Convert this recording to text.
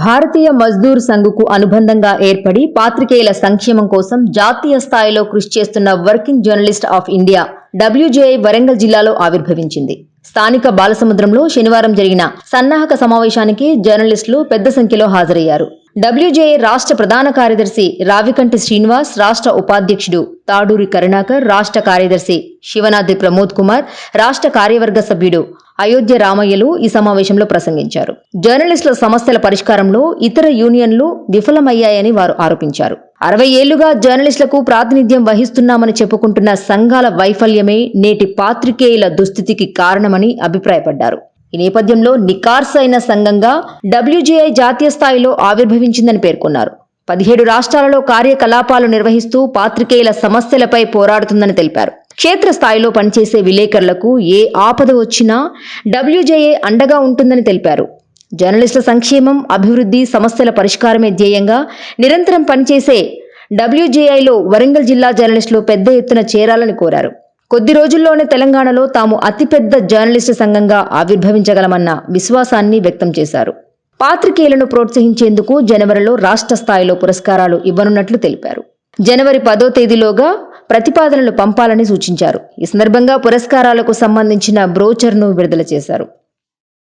భారతీయ మజ్దూర్ సంఘుకు అనుబంధంగా ఏర్పడి పాత్రికేయుల సంక్షేమం కోసం జాతీయ స్థాయిలో కృషి చేస్తున్న working journalist of India WJI Warangal జిల్లాలో ఆవిర్భవించింది. స్థానిక బాలసముద్రంలో శనివారం జరిగిన సన్నాహక సమావేశానికి జర్నలిస్టులు పెద్ద సంఖ్యలో హాజరయ్యారు. డబ్ల్యూజేఏ రాష్ట్ర ప్రధాన కార్యదర్శి రావికంటి శ్రీనివాస్ రాష్ట్ర ఉపాధ్యక్షుడు తాడూరి కరుణాకర్ రాష్ట్ర కార్యదర్శి శివనాద్రి ప్రమోద్ కుమార్ రాష్ట్ర కార్యవర్గ సభ్యుడు అయోధ్య రామయ్యలు ఈ సమావేశంలో ప్రసంగించారు. జర్నలిస్టుల సమస్యల పరిష్కారంలో ఇతర యూనియన్లు విఫలమయ్యాయని వారు ఆరోపించారు. అరవై ఏళ్ళుగా జర్నలిస్టులకు ప్రాతినిధ్యం వహిస్తున్నామని చెప్పుకుంటున్న సంఘాల వైఫల్యమే నేటి పాత్రికేయుల దుస్థితికి కారణమని అభిప్రాయపడ్డారు. ఈ నేపథ్యంలో నికార్సైన సంఘంగా డబ్ల్యూజేఐ జాతీయ స్థాయిలో ఆవిర్భవించిందని పేర్కొన్నారు. పదిహేడు రాష్ట్రాలలో కార్యకలాపాలు నిర్వహిస్తూ పాత్రికేయుల సమస్యలపై పోరాడుతుందని తెలిపారు. క్షేత్రస్థాయిలో పనిచేసే విలేకరులకు ఏ ఆపద వచ్చినా డబ్ల్యూజేఏ అండగా ఉంటుందని తెలిపారు. జర్నలిస్టుల సంక్షేమం అభివృద్ధి సమస్యల పరిష్కారమే ధ్యేయంగా నిరంతరం పనిచేసే డబ్ల్యూజేఐలో వరంగల్ జిల్లా జర్నలిస్టులు పెద్ద ఎత్తున చేరాలని కోరారు. కొద్ది రోజుల్లోనే తెలంగాణలో తాము అతిపెద్ద జర్నలిస్టు సంఘంగా ఆవిర్భవించగలమన్న విశ్వాసాన్ని వ్యక్తం చేశారు. పాత్రికేయులను ప్రోత్సహించేందుకు జనవరిలో రాష్ట్ర స్థాయిలో పురస్కారాలు ఇవ్వనున్నట్లు తెలిపారు. జనవరి పదో తేదీలోగా ప్రతిపాదనలు పంపాలని సూచించారు. ఈ సందర్భంగా పురస్కారాలకు సంబంధించిన బ్రోచర్ను విడుదల చేశారు.